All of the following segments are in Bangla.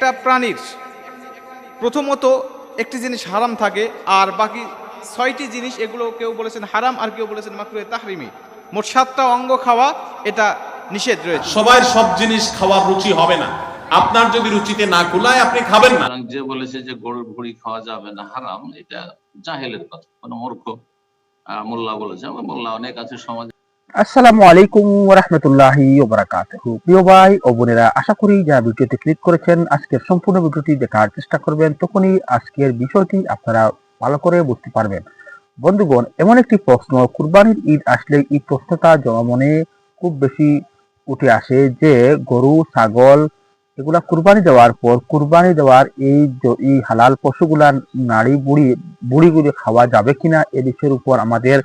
একটা প্রাণীর প্রথমত একটি জিনিস হারাম থাকে আর বাকি ছয়টি জিনিস এগুলো কেউ বলেছেন হারাম আর কেউ বলেছেন মাকরুয়ে তাহরিমি মোট সাতটা অঙ্গ খাওয়া এটা নিষেধ রয়েছে। সবার সব জিনিস খাওয়ার রুচি হবে না। আপনার যদি রুচিতে না কুলায় আপনি খাবেন না। যে বলেছে যে গরুর ভুড়ি খাওয়া যাবে না হারাম এটা জাহেলের কথা। কোনো মূর্খ মোল্লা বলেছে মোল্লা অনেক আছে সমাজে আসসালামু আলাইকুম রহমতুল্লাহি প্রিয় ভাই ও বোনেরা, আশা করি যারা ভিডিওটি ক্লিক করেছেন, আজকের সম্পূর্ণ ভিডিওটি দেখার চেষ্টা করবেন, তখনই আজকের বিষয়টি আপনারা ভালো করে বুঝতে পারবেন। বন্ধুগণ, এমন একটি প্রশ্ন, কুরবানির ঈদ আসলে এই প্রশ্নটা জনমনে খুব বেশি উঠে আসে যে গরু, ছাগল এগুলা কুরবানি দেওয়ার পর, কুরবানি দেওয়ার এই এই হালাল পশুগুলা নাড়ি বুড়ি, বুড়িগুলি খাওয়া যাবে কিনা, এ বিষয়ের উপর আমাদের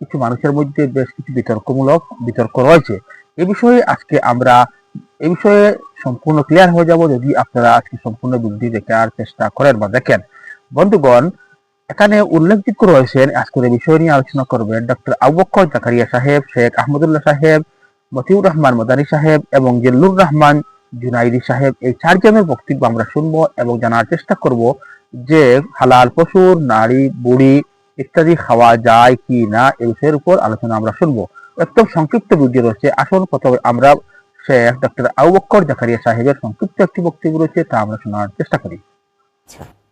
কিছু মানুষের মধ্যে বেশ কিছু বিতর্কমূলক বিতর্ক রয়েছে। এ বিষয়ে আজকে আমরা, এ বিষয়ে সম্পূর্ণ ক্লিয়ার হয়ে যাব যদি আপনারা আজকে সম্পূর্ণ ভিডিও দেখার চেষ্টা করেন বা দেখেন। বন্ধুগণ, এখানে উল্লেখযোগ্য রয়েছেন, আজকের এই বিষয় নিয়ে আলোচনা করবেন ডক্টর আবুবকর জাকারিয়া সাহেব, শেখ আহমদুল্লাহ সাহেব, মতিউর রহমান মদানী সাহেব এবং জিল্লুর রহমান জুনাইদি সাহেব। এই চারজনের বক্তব্য আমরা শুনব এবং জানার চেষ্টা করব যে হালাল পশুর নারী, বুড়ি ইত্যাদি খাওয়া যায় কি না এই বিষয়ের উপর আলোচনা আমরা শুনব। একদম সংক্ষিপ্ত ভিডিও রয়েছে। আসুন প্রথমে আমরা শেখ ডক্টর আবুবকর জাকারিয়া সাহেবের সংক্ষিপ্ত একটি বক্তব্য রয়েছে তা আমরা শোনার চেষ্টা করি।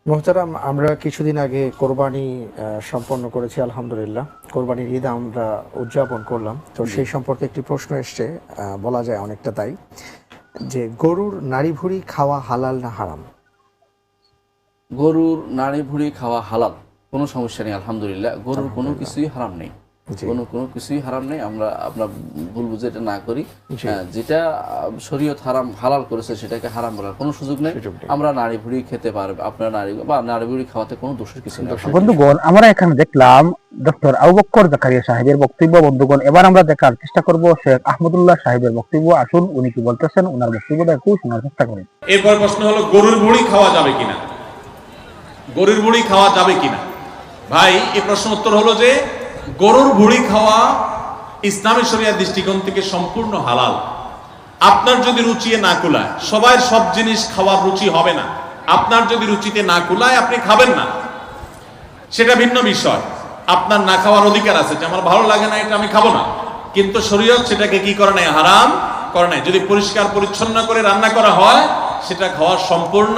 মোহতারাম আমরা কিছুদিন আগে কোরবানি আহ, সম্পন্ন করেছি আলহামদুলিল্লাহ। কোরবানির ঈদ আমরা উদযাপন করলাম। তো সেই সম্পর্কে একটি প্রশ্ন এসছে আহ, বলা যায় অনেকটা তাই যে গরুর নাড়ি ভুড়ি খাওয়া হালাল না হারাম? গরুর নাড়ি ভুড়ি খাওয়া হালাল। কোনো সমস্যা নেই আলহামদুলিল্লাহ। গরুর কোনো কিছুই হারাম নেই। কোনো কোনো কিছুই হারাম নেই। আমরা আমরা ভুল বুঝে এটা না করি। হ্যাঁ, যেটা শরীয়ত হারাম হালাল করেছে সেটাকে হারাম বলার কোনো সুযোগ নেই। আমরা নাড়ি ভুড়ি খেতে পারবে আপনার নাড়ি বা নাড়ি ভুড়ি খাওয়াতে কোনো দোষের কিছু নেই। বন্ধুগণ আমরা এখানে দেখলাম ডক্টর আবুবকর জাকারিয়া সাহেবের বক্তব্য। বন্ধুগণ এবার আমরা দেখার চেষ্টা করব শেখ আহমদুল্লাহ সাহেবের বক্তব্য। আসুন উনি কি বলতেছেন ওনার বক্তব্যটা একটু শোনার চেষ্টা করি। এরপর প্রশ্ন হলো গরুর ভুড়ি খাওয়া যাবে কিনা? গরুর ভুড়ি খাওয়া যাবে কিনা? ভাই, এই প্রশ্ন উত্তর হলো যে, গরুর ভুড়ি খাওয়া ইসলামী শরিয়ার দৃষ্টিকোণ থেকে সম্পূর্ণ হালাল। আপনার যদি রুচিয়ে না কুলায় সবাই সব জিনিস খাওয়ার রুচি হবে না। আপনার যদি রুচিতে না কুলায়, আপনি খাবেন না। সেটা ভিন্ন বিষয়। আপনার না খাওয়ার অধিকার আছে যে, আমার ভালো লাগে না, এটা আমি খাব না। কিন্তু শরীয়ত সেটাকে কি করে নাই হারাম করে নাই যদি পরিষ্কার পরিচ্ছন্ন করে রান্না করা হয়, সেটা খাওয়া সম্পূর্ণ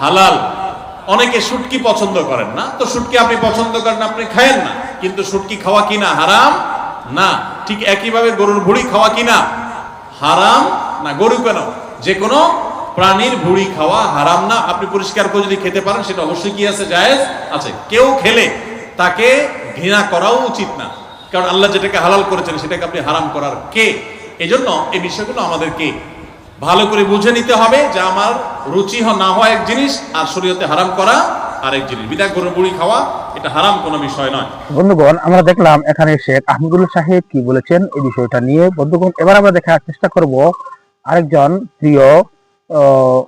হালাল। অনেকে শুটকি পছন্দ করেন না। তো শুটকি আপনি পছন্দ করেন, আপনি খায়েন না। কিন্তু শুটকি খাওয়া কিনা হারাম? না। ঠিক একইভাবে গরুর ভুড়ি খাওয়া কিনা? হারাম না গরু কেন? যে কোনো প্রাণীর ভুড়ি খাওয়া হারাম না। আপনি পরিষ্কার করে যদি খেতে পারেন, সেটা অবশ্যই কি আছে? জায়েজ আছে। কেউ খেলে তাকে ঘৃণা করাও উচিত না। কারণ আল্লাহ যেটাকে হালাল করেছেন, সেটাকে আপনি হারাম করার কে? এজন্য এই বিষয়গুলো আমাদেরকে ভালো করে বুঝে নিতে হবে যে আমার রুচি না হয় এক জিনিস আর শরীয়তে হারাম করা আরেক জিনিস। বিদা গরুর বুড়ি খাওয়া এটা হারাম কোনো বিষয় নয়। বন্ধুগণ আমরা দেখলাম এখানে শেখ আহমদুল্লাহ সাহেব কি বলেছেন এই বিষয়টা নিয়ে। বন্ধুগণ এবার আমরা দেখার চেষ্টা করব আরেকজন প্রিয় আহ,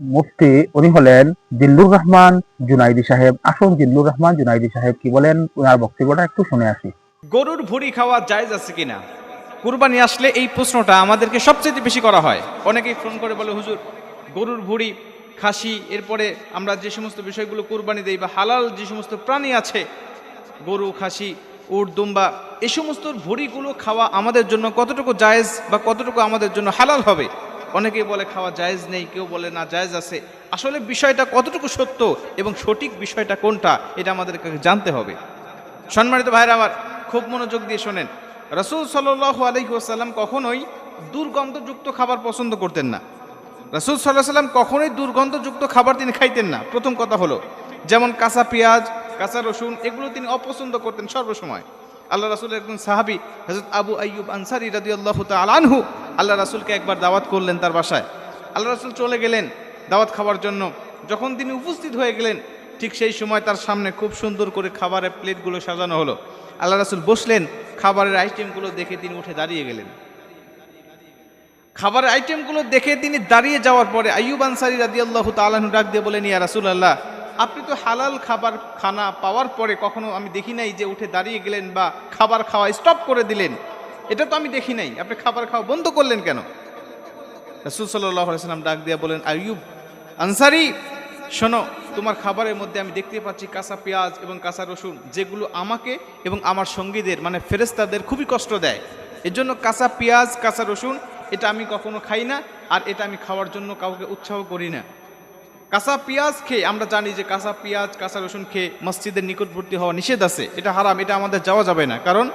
মুফতি উনি হলেন জিল্লুর রহমান জুনাইদি সাহেব। আসুন জিল্লুর রহমান জুনাইদি সাহেব কি বলেন ওনার বক্তব্যটা একটু শুনে আসি। গরুর ভুড়ি খাওয়া জায়েজ আছে কিনা? কুরবানি আসলে এই প্রশ্নটা আমাদেরকে সবচেয়ে বেশি করা হয়। অনেকেই ফোন করে বলে, হুজুর, গরুর ভুড়ি, খাসি, এরপরে আমরা যে সমস্ত বিষয়গুলো কুরবানি দেই বা হালাল যে সমস্ত প্রাণী আছে, গরু, খাসি, উট, দুম্বা এই সমস্ত ভুড়িগুলো খাওয়া আমাদের জন্য কতটুকু জায়েজ বা কতটুকু আমাদের জন্য হালাল হবে? অনেকেই বলে, খাওয়া জায়েজ নেই। কেউ বলে, না, জায়েজ আছে। আসলে বিষয়টা কতটুকু সত্য এবং সঠিক বিষয়টা কোনটা, এটা আমাদেরকে জানতে হবে। সম্মানিত ভাইরা আমার, খুব মনোযোগ দিয়ে শোনেন। রসুল সাল্লাহ আলহিহাসাল্লাম কখনোই দুর্গন্ধযুক্ত খাবার পছন্দ করতেন না। রসুল সাল্লাহ সাল্লাম কখনোই দুর্গন্ধযুক্ত খাবার তিনি খাইতেন না। প্রথম কথা হলো, যেমন কাঁচা পেঁয়াজ, কাঁচা রসুন, এগুলো তিনি অপছন্দ করতেন সর্বসময়। আল্লাহ রাসুল একজন সাহাবি হজরত আবু আইয়ুব আনসারি রাদি আল্লাহ আনহু আল্লাহ রাসুলকে একবার দাওয়াত করলেন তার বাসায়। আল্লাহ রাসুল চলে গেলেন দাওয়াত খাওয়ার জন্য। যখন তিনি উপস্থিত হয়ে গেলেন, ঠিক সেই সময় তার সামনে খুব সুন্দর করে খাবারের প্লেটগুলো সাজানো হলো। আল্লাহ রাসুল বসলেন, খাবারের আইটেমগুলো দেখে তিনি উঠে দাঁড়িয়ে গেলেন। খাবারের আইটেমগুলো দেখে তিনি দাঁড়িয়ে যাওয়ার পরে আইয়ুব আনসারি রাদি আল্লাহ তালাহু ডাক দিয়ে বলেন, ইয়া রাসুল আল্লাহ আপনি তো হালাল খাবার খানা পাওয়ার পরে কখনো আমি দেখি নাই যে উঠে দাঁড়িয়ে গেলেন বা খাবার খাওয়া স্টপ করে দিলেন। এটা তো আমি দেখি নাই। আপনি খাবার খাওয়া বন্ধ করলেন কেন? রাসুল সাল্লাহ সাল্লাম ডাক দিয়ে বলেন, আইয়ুব আনসারি, শোনো তোমার খাবারের মধ্যে আমি দেখতে পাচ্ছি কাঁচা পেঁয়াজ এবং কাঁচা রসুন, যেগুলো আমাকে এবং আমার সঙ্গীদের মানে ফেরেস্তাদের খুবই কষ্ট দেয়। এর জন্য কাঁচা পেঁয়াজ, কাঁচা রসুন, এটা আমি কখনো খাই না, আর এটা আমি খাওয়ার জন্য কাউকে উৎসাহ করি না। কাঁচা পেঁয়াজ খেয়ে, আমরা জানি যে কাঁচা পেঁয়াজ, কাঁচা রসুন খেয়ে মসজিদের নিকটবর্তী হওয়া নিষেধ আছে। এটা হারাম, এটা আমাদের যাওয়া যাবে না। কারণ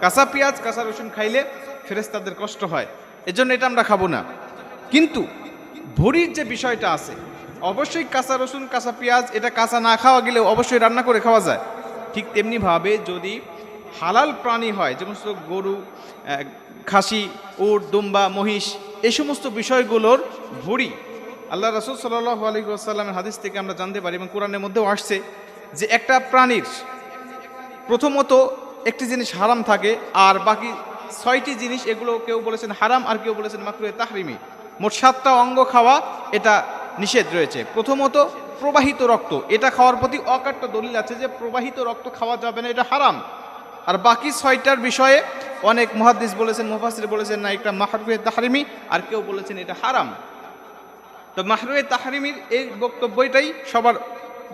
কাঁচা পেঁয়াজ, কাঁচা রসুন খাইলে ফেরেস্তাদের কষ্ট হয়। এজন্য এটা আমরা খাব না। কিন্তু ভুড়ির যে বিষয়টা আছে অবশ্যই কাঁচা রসুন, কাঁচা পেঁয়াজ, এটা কাঁচা না খাওয়া গেলেও অবশ্যই রান্না করে খাওয়া যায়। ঠিক তেমনিভাবে যদি হালাল প্রাণী হয়, যে সমস্ত গরু খাসি, উট, দুম্বা, মহিষ এই সমস্ত বিষয়গুলোর ভুড়ি আল্লাহ রসুল সাল্লাহ আলী আসাল্লামের হাদিস থেকে আমরা জানতে পারি এবং কোরআনের মধ্যেও আসছে যে একটা প্রাণীর প্রথমত একটি জিনিস হারাম থাকে, আর বাকি ছয়টি জিনিস এগুলো কেউ বলেছেন হারাম, আর কেউ বলেছেন মাকরুয়ে তাহরিমি। মোট সাতটা অঙ্গ খাওয়া, এটা নিষেধ রয়েছে। প্রথমত, প্রবাহিত রক্ত। এটা খাওয়ার প্রতি অকাট্য দলিল আছে যে প্রবাহিত রক্ত খাওয়া যাবে না, এটা হারাম। আর বাকি ছয়টার বিষয়ে অনেক মহাদ্দিস বলেছেন মুফাসির বলেছেন, না এটা মাহরুয়ে তাহারিমি, আর কেউ বলেছেন এটা হারাম। তো মাহরুয়ে তাহারিমির এই বক্তব্যটাই সবার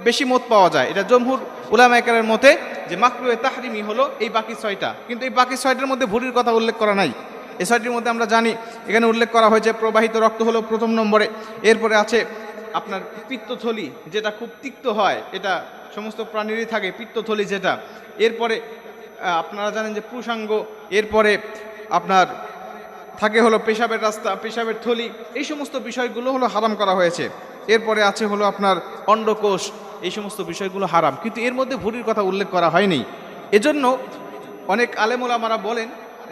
বেশি মত পাওয়া যায়। এটা জমহুর উলামায়কারের মতে যে মাকরুয়ে তাহরিমি হলো এই বাকি ছয়টা। কিন্তু এই বাকি ছয়টার মধ্যে ভুরির কথা উল্লেখ করা নাই। এই ছয়টির মধ্যে আমরা জানি, এখানে উল্লেখ করা হয়েছে, প্রবাহিত রক্ত হলো প্রথম নম্বরে। এরপরে আছে আপনার পিত্তথলি, যেটা খুব তিক্ত হয়, এটা সমস্ত প্রাণীরই থাকে, পিত্তথলি যেটা। এরপরে আপনারা জানেন যে পুরুষাঙ্গ এরপরে আপনার থাকে হলো পেশাবের রাস্তা, পেশাবের থলি, এই সমস্ত বিষয়গুলো হলো হারাম করা হয়েছে। এরপরে আছে হলো আপনার অন্ডকোষ, এই সমস্ত বিষয়গুলো হারাম। কিন্তু এর মধ্যে ভুরির কথা উল্লেখ করা হয়নি। এজন্য অনেক আলেমোলামারা বলেন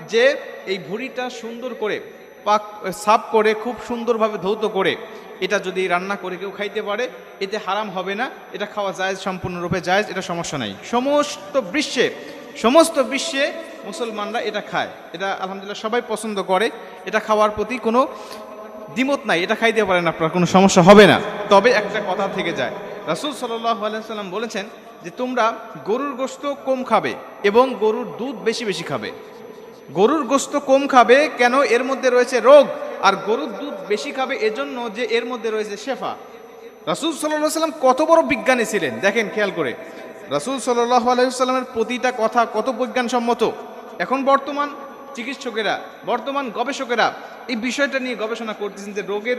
যে এই ভুঁড়িটা সুন্দর করে পাক, সাফ করে, খুব সুন্দরভাবে ধৌত করে, এটা যদি রান্না করে কেউ খাইতে পারে, এতে হারাম হবে না। এটা খাওয়া যায় সম্পূর্ণরূপে যায় এটা সমস্যা নাই। সমস্ত বিশ্বে সমস্ত বিশ্বে মুসলমানরা এটা খায়। এটা আলহামদুলিল্লাহ সবাই পছন্দ করে। এটা খাওয়ার প্রতি কোনো দ্বিমত নাই। এটা খাইতে পারেন আপনার, কোনো সমস্যা হবে না। তবে একটা কথা থেকে যায়। রাসুল সাল্লাহ আলাইসাল্লাম বলেছেন যে তোমরা গরুর গোস্ত কম খাবে এবং গরুর দুধ বেশি বেশি খাবে। গরুর গোস্ত কম খাবে কেন এর মধ্যে রয়েছে রোগ, আর গরুর দুধ বেশি খাবে এজন্য যে এর মধ্যে রয়েছে শেফা। রাসুল সাল্লাহ সাল্লাম কত বড় বিজ্ঞানী ছিলেন, দেখেন খেয়াল করে। রাসুল সাল্লাহ আলাইসাল্লামের প্রতিটা কথা কত বিজ্ঞানসম্মত? এখন বর্তমান চিকিৎসকেরা, বর্তমান গবেষকেরা এই বিষয়টা নিয়ে গবেষণা করতেছেন যে রোগের,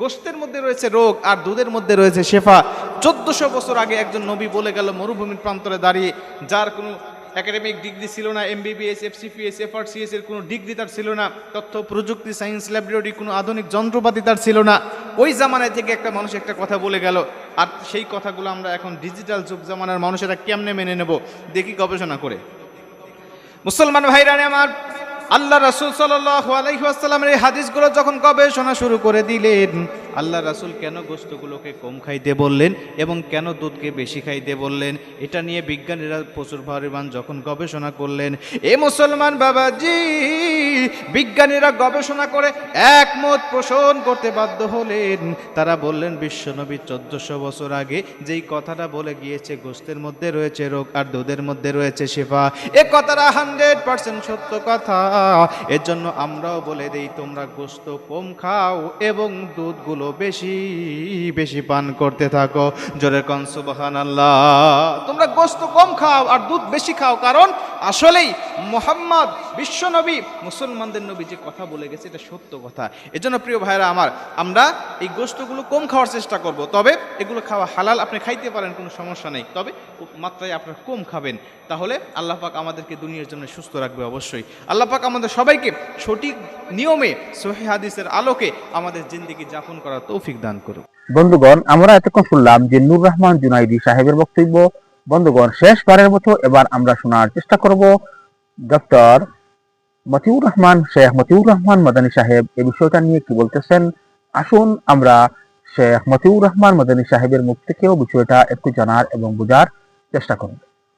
গোস্তের মধ্যে রয়েছে রোগ আর দুধের মধ্যে রয়েছে শেফা। চোদ্দশো বছর আগে একজন নবী বলে গেল, মরুভূমির প্রান্তরে দাঁড়িয়ে, যার কোনো একাডেমিক ডিগ্রি ছিল না এমবিবিএস এফসিপিএস এফআরসিএস এর কোনো ডিগ্রি তার ছিল না, তথ্য, প্রযুক্তি সায়েন্স ল্যাবরেটরি কোনো আধুনিক যন্ত্রপাতি তার ছিল না। ওই জামানায় থেকে একটা মানুষ একটা কথা বলে গেল, আর সেই কথাগুলো আমরা এখন ডিজিটাল যুগ জামানার মানুষেরা কেমনে মেনে নেব, দেখি গবেষণা করে। মুসলমান ভাইরানে আমার, আল্লাহ রাসুল সাল্লাহ সাল্লামের এই হাদিসগুলো যখন গবেষণা শুরু করে দিলেন আল্লাহ রাসুল কেন গোস্তগুলোকে কম খাইতে বললেন এবং কেন দুধকে বেশি খাইতে বললেন? এটা নিয়ে বিজ্ঞানীরা প্রচুর পরিমাণ যখন গবেষণা করলেন। এ মুসলমান বাবাজি, বিজ্ঞানীরা গবেষণা করে একমত পোষণ করতে বাধ্য হলেন। তারা বললেন বিশ্বনবী চোদ্দশো বছর আগে যেই কথাটা বলে গিয়েছে গোস্তের মধ্যে রয়েছে রোগ আর দুধের মধ্যে রয়েছে শেফা। এ কথাটা হান্ড্রেড পার্সেন্ট সত্য কথা। এর জন্য আমরাও বলে দেই, তোমরা গোস্ত কম খাও এবং দুধগুলো বেশি বেশি পান করতে থাকো। জোরে কন সুবাহান আল্লাহ তোমরা গোস্ত কম খাও আর দুধ বেশি খাও, কারণ আসলেই মোহাম্মদ বিশ্বনবী, মুসলমানদের নবী যে কথা বলে গেছে, এটা সত্য কথা। এজন্য প্রিয় ভাইরা আমার, আমরা এই গোস্তগুলো কম খাওয়ার চেষ্টা করব। তবে এগুলো খাওয়া হালাল, আপনি খাইতে পারেন, কোনো সমস্যা নেই। তবে মাত্রায় আপনারা কম খাবেন। তাহলে আল্লাহ পাক আমাদেরকে দুনিয়ার জন্য সুস্থ রাখবে অবশ্যই। আল্লাহ পাক আমাদের সবাইকে সঠিক নিয়মে সহি হাদিসের আলোকে আমাদের জিন্দিগি যাপন করার তৌফিক দান করুক। বন্ধুগণ আমরা এতক্ষণ শুনলাম যে নূর রহমান জুনাইদি সাহেবের বক্তব্য। বন্ধুগণ শেষবারের মতো এবার আমরা শোনার চেষ্টা করব ডক্টর মতিউর রহমান শেখ মতিউর রহমান মাদানী সাহেব। এই বিষয়টা নিয়ে কি বলতেছেন? আসুন আমরা শেখ মতিউর রহমান মাদানী সাহেবের মুখ থেকেও বিষয়টা একটু জানার এবং বোঝার চেষ্টা করব।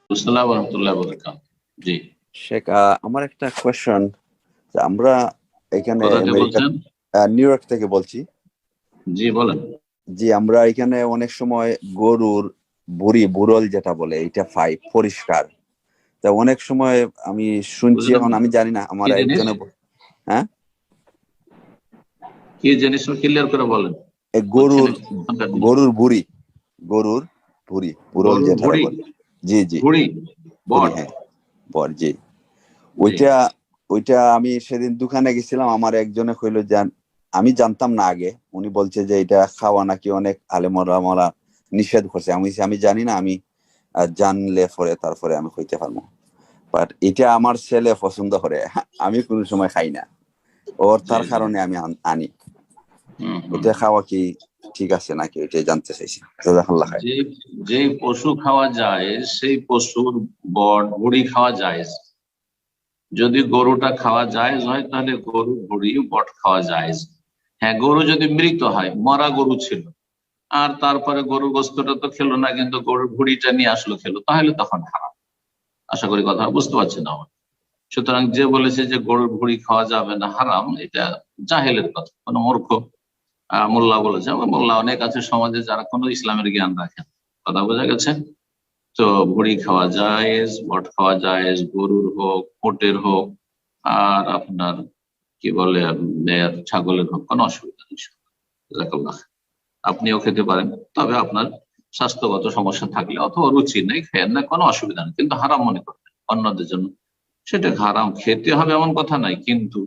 আসসালাম রহমতুল্লাহ বরকাত জি শেখ আমার একটা কোয়েশ্চন আমরা এখানে নিউ ইয়র্ক থেকে বলছি। জি বলেন। জি আমরা এখানে অনেক সময় গরুর বুড়ি বুড়ল যেটা বলে এটা পাই পরিষ্কার। তা অনেক সময় আমি শুনছি এখন আমি জানি না আমার একজনে হ্যাঁ? কি জিনিস ক্লিয়ার করে বলেন। গরুর গরুর বুড়ি গরুর বুড়ি বুড়ল যেটা? বলে। জি জি। বুড়ি, হ্যাঁ বর জি। ওইটা ওইটা আমি সেদিন দোকানে গেছিলাম আমার একজনে কইলো যে আমি জানতাম না আগে। উনি বলছে যে এটা খাওয়া নাকি অনেক আলেমরা মরা নিষেধ করছে। আমি আমি জানি না আমি জানলে পরে তারপরে আমি হইতে পারব। বাট এটা আমার ছেলে পছন্দ করে। আমি কোনো সময় খাই না। ওর তার। কারণে আমি আনি। এটা খাওয়া কি ঠিক আছে নাকি? ওইটাই জানতে চাইছি। জাজাকাল্লাহ খাই যে যে পশু খাওয়া যায় সেই পশুর বট ভুড়ি খাওয়া যায়। যদি গরুটা খাওয়া যায় হয় তাহলে গরু ভুড়ি বট খাওয়া যায়। হ্যাঁ গরু যদি মৃত হয়, মরা গরু ছিল, আর তারপরে গরুর গোস্তটা তো খেলো না, কিন্তু গরুর ভুড়িটা নিয়ে আসলো খেলো, তাহলে তখন হারাম। আশা করি কথা বুঝতে পারছেন আমার। সুতরাং যে বলেছে যে গরুর ভুড়ি খাওয়া যাবে না, হারাম, এটা জাহেলের কথা, কোনো মূর্খ মোল্লা বলেছে। আমার মোল্লা অনেক আছে সমাজে যারা কোনো ইসলামের জ্ঞান রাখেন কথা বোঝা গেছে? তো ভুড়ি খাওয়া যায় বট খাওয়া যায় গরুর হোক, ওটের হোক, আর আপনার কি বলে মেয়ের ছাগলের হোক কোনো অসুবিধা নেই। আপনিও খেতে পারেন, তবে আপনার স্বাস্থ্যগত সমস্যা থাকলে অথবা রুচি নেই খেয়েন না কোনো অসুবিধা নেই, কিন্তু হারাম মনে করবেন অন্যদের জন্য। সেটা হারাম, খেতে হবে এমন কথা নাই, কিন্তু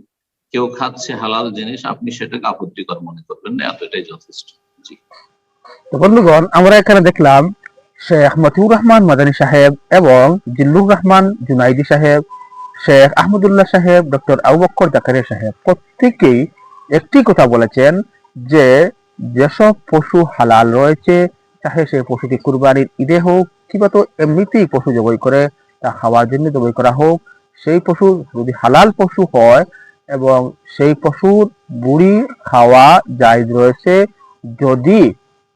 কেউ খাচ্ছে হালাল জিনিস, আপনি সেটাকে আপত্তিকর মনে করবেন না, এতটাই যথেষ্ট। জি। বন্ধুগণ, আমরা এখানে দেখলাম শেখ মতিউর রহমান মাদানী সাহেব এবং জিল্লুর রহমান জুনাইদি সাহেব। শেখ আহমদুল্লাহ সাহেব, ডক্টর আবু বক্কর জাকারিয়া সাহেব প্রত্যেকেই একটি কথা বলেছেন যে, যেসব পশু হালাল রয়েছে, চাহে সেই পশুটি কুরবানির ঈদে হোক, কিংবা তো এমনিতেই পশু জবাই করে, তা খাওয়ার জন্য জবাই করা হোক, সেই পশু যদি হালাল পশু হয় এবং সেই পশুর বুড়ি খাওয়া জায়জ রয়েছে, যদি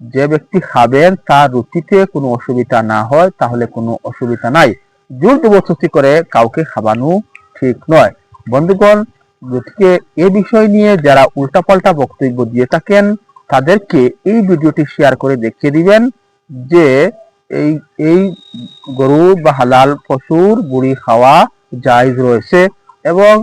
যে ব্যক্তি খাবেন, তার রুচিতে কোনো অসুবিধা না হয়, তাহলে কোনো অসুবিধা নাই। জোর জবরদস্তি করে কাউকে খাওয়ানো ঠিক নয়। বন্ধুগণ, গতিকে এ বিষয় নিয়ে যারা উল্টাপাল্টা বক্তব্য দিয়ে থাকেন, তাদেরকে এই ভিডিওটি শেয়ার করে দেখিয়ে দিবেন যে এই এই গরু বা হালাল পশুর বুড়ি খাওয়া জায়জ রয়েছে এবং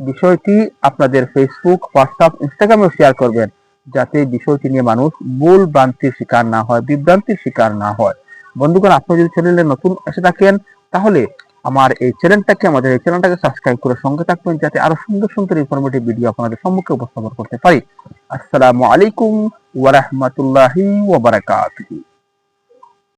বিষয়টি আপনাদের ফেসবুক হোয়াটসঅ্যাপ ইনস্টাগ্রামে শেয়ার করবেন যাতে বিষয়টি নিয়ে মানুষ ভুল ভ্রান্তির শিকার না হয়, বিভ্রান্তির শিকার না হয়। বন্ধুগণ, আপনি যদি চ্যানেলে নতুন এসে থাকেন তাহলে আমার এই চ্যানেলটাকে, আমাদের এই চ্যানেলটাকে সাবস্ক্রাইব করে সঙ্গে থাকবেন যাতে আরও সুন্দর সুন্দর ইনফরমেটিভ ভিডিও আপনাদের সম্মুখে উপস্থাপন করতে পারি। আসসালামু আলাইকুম ওয়া বারাকাতুহু।